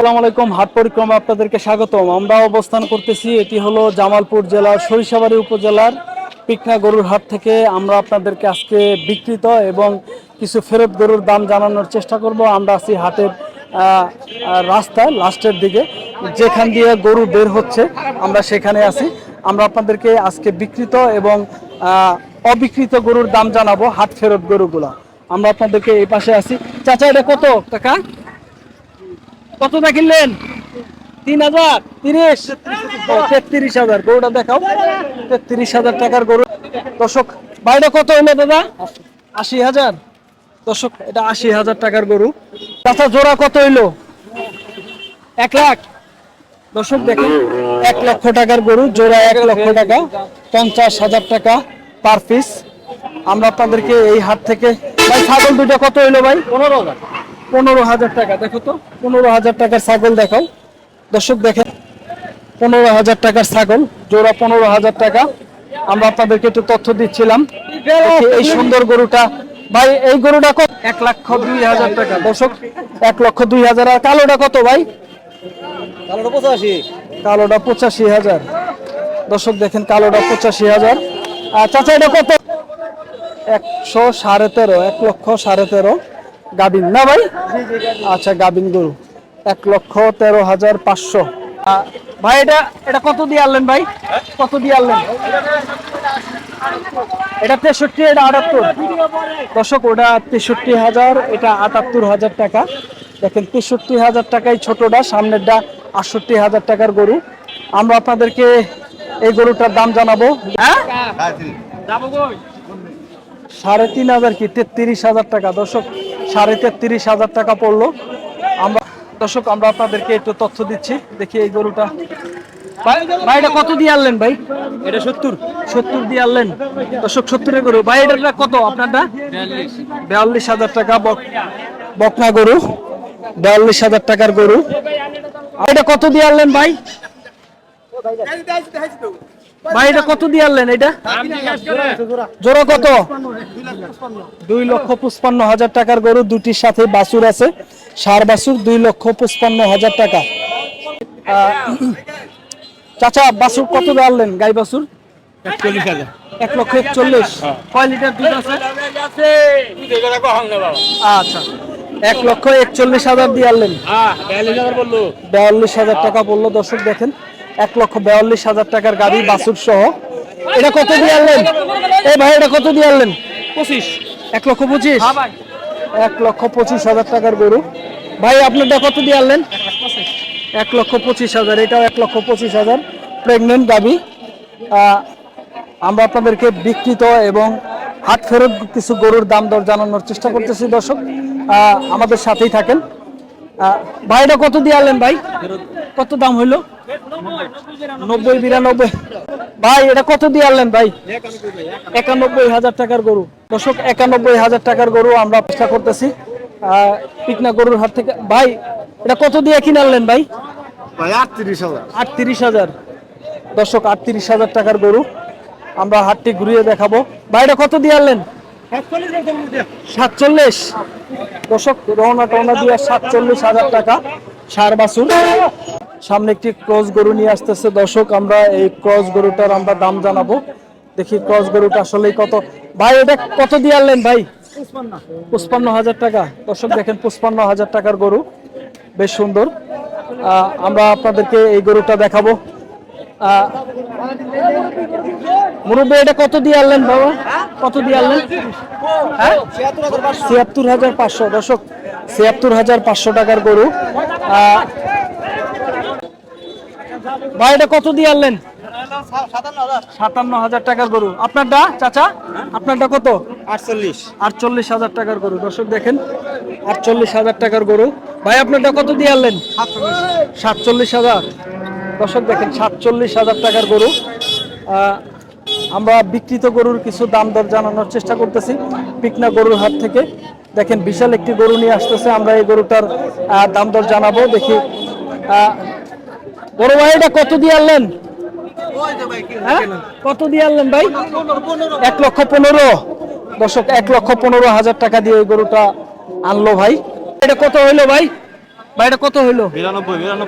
আলাইকুম হাট পরিক্রমা আপনাদেরকে স্বাগতম। আমরা অবস্থান করতেছি এটি হলো জামালপুর জেলার সরিষাবাড়ি উপজেলার পিকনা গরুর হাট থেকে। আমরা আপনাদেরকে আজকে এবং কিছু ফেরত গরুর দাম জানানোর চেষ্টা করব। আমরা আছি হাটের আহ, লাস্টের দিকে। যেখান দিয়ে গরু বের হচ্ছে আমরা সেখানে আছি। আমরা আপনাদেরকে আজকে বিকৃত এবং অবিকৃত গরুর দাম জানাব হাট ফেরত গরুগুলা। আমরা আপনাদেরকে এই পাশে আছি। চাচা এটা কত টাকা? কত দেখিলেন তিন হাজার? তিরিশ? তেত্রিশ হাজার। গরুটা দেখাও। তেত্রিশ হাজার টাকার গরু। দর্শক, বাইরে কত হলো দাদা? আশি হাজার। দর্শক, এটা আশি হাজার টাকার গরু। চাচা, জোড়া কত হইল? এক লাখ। দর্শক, দেখেন, এক লক্ষ টাকার গরু, জোড়া এক লক্ষ টাকা, পঞ্চাশ হাজার টাকা পার পিস আমরা আপনাদেরকে এই হাট থেকে ভাই, ছাগল দুটো কত হইল ভাই? পনেরো হাজার। পনেরো হাজার টাকা দেখো তো পনেরো হাজার টাকার ছাগল দেখাও। দর্শক দেখেন পনেরো হাজার টাকার ছাগল জোড়া পনেরো হাজার টাকা। আমরা আপনাদেরকে একটু তথ্য দিচ্ছিলাম এই সুন্দর গরুটা ভাই এই গরুটা কত? এক লক্ষ দুই হাজার টাকা। দর্শক এক লক্ষ দুই হাজার আর কালোটা কত ভাই? কালোটা পঁচাশি। কালোটা পঁচাশি হাজার। দর্শক দেখেন কালোটা পঁচাশি হাজার। আর চাচা এটা কত? একশো সাড়ে তেরো এক লক্ষ সাড়ে তেরো। গাবিন না ভাই? আচ্ছা গাবিন গরু। এক লক্ষ তেরো হাজার পাঁচশো। ভাই এটা এটা কত দিয়ে আনলেন ভাই? কত দিয়ে আনলেন? এটা তেষট্টি এটা আটাত্তর। দর্শক ওটা তেষট্টি হাজার এটা আটাত্তর হাজার টাকা। দেখেন তেষট্টি হাজার টাকায় ছোটটা সামনেরটা আটষট্টি হাজার টাকার গরু। আমরা আপনাদেরকে এই গরুটার দাম জানাব। হ্যাঁ? সাড়ে তিন হাজার কি? তেত্রিশ হাজার টাকা। দর্শক সাড়ে তেত্রিশ হাজার টাকা পড়ল। আমরা দর্শক আমরা আপনাদেরকে একটু তথ্য দিচ্ছি। দেখি এই গরুটা। ভাই এটা কত দিয়ে আনলেন ভাই? এটা সত্তর। সত্তর দিয়ে আনলেন। দর্শক সত্তরের গরু। ভাই এটা কত আপনারটা? বিয়াল্লিশ। হাজার টাকা বক- বকনা গরু। বিয়াল্লিশ হাজার টাকার গরু। এটা কত দিয়ে আনলেন ভাই? ভাই এটা কত দিয়ে আনলেন এটা? জোড়া কত? দুই লক্ষ পঁচপান্ন হাজার টাকার গরু দুটির সাথে বাছুর আছে। সার বাছুর দুই লক্ষ পঁচপান্ন হাজার টাকা। চাচা বাছুর কত দিয়ে আনলেন? গাই একচল্লিশ হাজার। এক লক্ষ একচল্লিশ। কয় লিটার দুধ আছে? আচ্ছা। এক লক্ষ একচল্লিশ হাজার দিয়ে আনলেন। বিয়াল্লিশ হাজার টাকা বলল। দর্শক দেখেন এক লক্ষ বিয়াল্লিশ হাজার টাকার গাড়ি বাছুর সহ। এটা কত দিয়ে আনলেন? এই ভাই এটা কত দিয়ে আনলেন? পঁচিশ। এক লক্ষ পঁচিশ? এক লক্ষ পঁচিশ হাজার টাকার গরু। ভাই আপনারটা কত দিয়ে আনলেন? এক লক্ষ পঁচিশ হাজার। এটাও এক লক্ষ পঁচিশ হাজার। প্রেগনেন্ট গাবি আমরা আপনাদেরকে বিকৃত এবং হাট ফেরত কিছু গরুর দাম দর জানানোর চেষ্টা করতেছি দর্শক। আমাদের সাথেই থাকেন। ভাই এটা কত দিয়ে আনলেন ভাই? কত দাম হইল? নব্বই বিরানব্বই। ভাই এটা কত দিয়ে আনলেন ভাই? একানব্বই হাজার টাকার গরু। দর্শক একানব্বই হাজার টাকার গরু আমরা চেষ্টা করতেছি। পিকনা গরুর হাত থেকে ভাই এটা কত দিয়ে কিনে আনলেন ভাই? ভাই আটত্রিশ হাজার। আটত্রিশ হাজার। দর্শক আটত্রিশ হাজার টাকার গরু। আমরা হাটটি ঘুরিয়ে দেখাবো। ভাই এটা কত দিয়ে আনলেন? সাতচল্লিশ দর্শক রওনা টওনা দিয়ে সাতচল্লিশ হাজার টাকা। সার বাছুর। সামনে একটি ক্রস গরু নিয়ে আসতেছে। দর্শক আমরা এই ক্রস গরুটার আমরা দাম জানাব। দেখি ক্রস গরুটা আসলে কত। ভাই এটা কত দিয়ে আনলেন ভাই? পুষ্পান্ন হাজার টাকা। দর্শক দেখেন পুষ্পান্ন হাজার টাকার গরু। বেশ সুন্দর। আহ, আমরা আপনাদেরকে এই গরুটা দেখাবো। মুরব্বী এটা কত দিয়ে আনলেন বাবা? কত দিয়ে আনলেন? হ্যাঁ? ছিয়াত্তর হাজার পাঁচশো। দর্শক ছিয়াত্তর হাজার পাঁচশো টাকার গরু। ভাই এটা কত দিয়ে আনলেন? সাতান্ন হাজার টাকার গরু। আপনারটা চাচা? আপনারটা কত? আটচল্লিশ। আটচল্লিশ হাজার টাকার গরু। দর্শক দেখেন আটচল্লিশ হাজার টাকার গরু। ভাই আপনারটা কত দিয়ে আনলেন? সাতচল্লিশ হাজার। দর্শক দেখেন, সাতচল্লিশ হাজার টাকার গরু। আমরা বিকৃত গরুর কিছু দাম দর জানানোর চেষ্টা করতেছি পিকনা গরুর হাট থেকে। দেখেন, বিশাল একটি গরু নিয়ে আসতেছে, আমরা এই গরুটার দাম দর জানাব, দেখি। বড় ভাই, এটা কত দিয়ে আনলেন? হ্যাঁ? কত দিয়ে আনলেন ভাই? এক লক্ষ পনেরো। দর্শক, এক লক্ষ পনেরো হাজার টাকা দিয়ে এই গরুটা আনলো ভাই। এটা কত হইল ভাই? ভাই এটা কত হইল?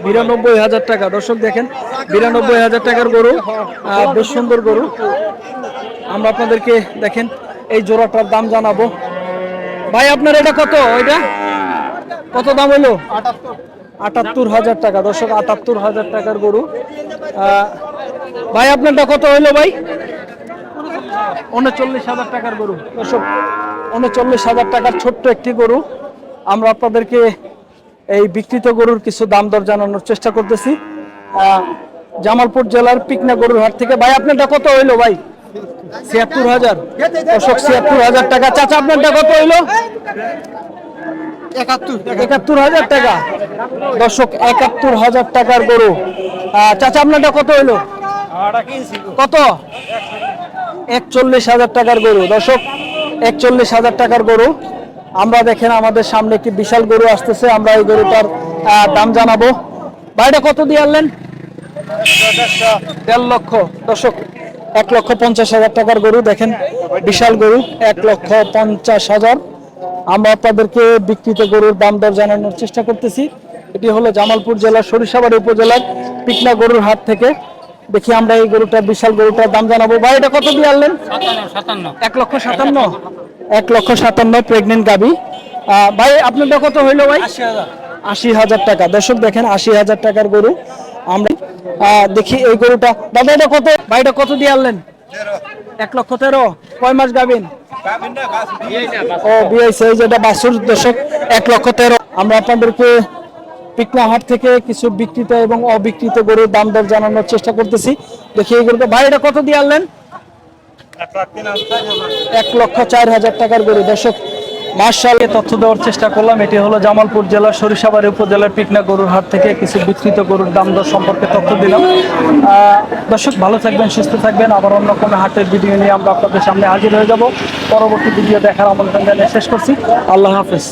বিরানব্বই হাজার টাকা। দর্শক দেখেন বিরানব্বই হাজার টাকার গরু বেশ সুন্দর গরু। আমরা আপনাদেরকে দেখেন এই জোড়াটার দাম জানাব। ভাই আপনার এটা কত? এটা কত দাম হলো আটাত্তর হাজার টাকা। দর্শক আটাত্তর হাজার টাকার গরু। ভাই আপনারটা কত হইল ভাই? উনচল্লিশ হাজার টাকার গরু। দর্শক উনচল্লিশ হাজার টাকার ছোট্ট একটি গরু। আমরা আপনাদেরকে এই বিকৃত গরুর কিছু দাম দর জানানোর চেষ্টা করতেছি। আহ, জামালপুর জেলার পিকনা গরুর হাট থেকে। ভাই আপনারটা কত হইল ভাই? ছিয়াত্তর হাজার। দর্শক ছিয়াত্তর হাজার টাকা। চাচা আপনারটা কত হইল? একাত্তর হাজার টাকা। দর্শক একাত্তর হাজার টাকার গরু। আহ, চাচা আপনারটা কত হইল? কত? একচল্লিশ হাজার টাকার গরু। দর্শক একচল্লিশ হাজার টাকার গরু। আমরা দেখেন আমাদের সামনে একটি বিশাল গরু আসতেছে আমরা এই গরুটার দাম জানাব। ভাইটা কত দিয়ে আনলেন? দেড় লক্ষ। দর্শক এক লক্ষ পঞ্চাশ হাজার টাকার গরু দেখেন বিশাল গরু এক লক্ষ পঞ্চাশ হাজার। আমরা আপনাদেরকে বিকৃত গরুর দাম দর জানানোর চেষ্টা করতেছি। এটি হলো জামালপুর জেলার সরিষাবাড়ি উপজেলার পিকনা গরুর হাট থেকে। দেখি আমরা এই গরুটার বিশাল গরুটার দাম জানাব। ভাই এটা কত দিয়ে আনলেন? এক লক্ষ সাতান্ন। এক লক্ষ সাতান্ন প্রেগনেন্ট গাবি। ভাই আপনারটা কত হইল ভাই? আশি হাজার। টাকা। দর্শক দেখেন আশি হাজার টাকার গরু। আমরা দেখি এই গরুটা। দাদা এটা কত? ভাইটা কত দিয়ে আনলেন? এক লক্ষ তেরো। কয় মাস গাবিন? ও বিআইসি এই যেটা বাসুর দশক এক লক্ষ তেরো। আমরা আপনাদেরকে পিকনা হাট থেকে কিছু বিকৃত এবং অবিকৃত গরুর দাম দর জানানোর চেষ্টা করতেছি। দেখি এই গরুটা। ভাই এটা কত দিয়ে আনলেন? এক লক্ষ চার হাজার টাকার গরু। দর্শক মার্শালকে তথ্য দেওয়ার চেষ্টা করলাম। এটি হলো জামালপুর জেলার সরিষাবাড়ি উপজেলার পিকনা গরুর হাট থেকে কিছু বিকৃত গরুর দাম দর সম্পর্কে তথ্য দিলাম। দর্শক, ভালো থাকবেন, সুস্থ থাকবেন। আবার অন্য কোনো হাটের ভিডিও নিয়ে আমরা আপনাদের সামনে হাজির হয়ে যাব। পরবর্তী ভিডিও দেখার আমন্ত্রণ জানিয়ে শেষ করছি। আল্লাহ হাফেজ।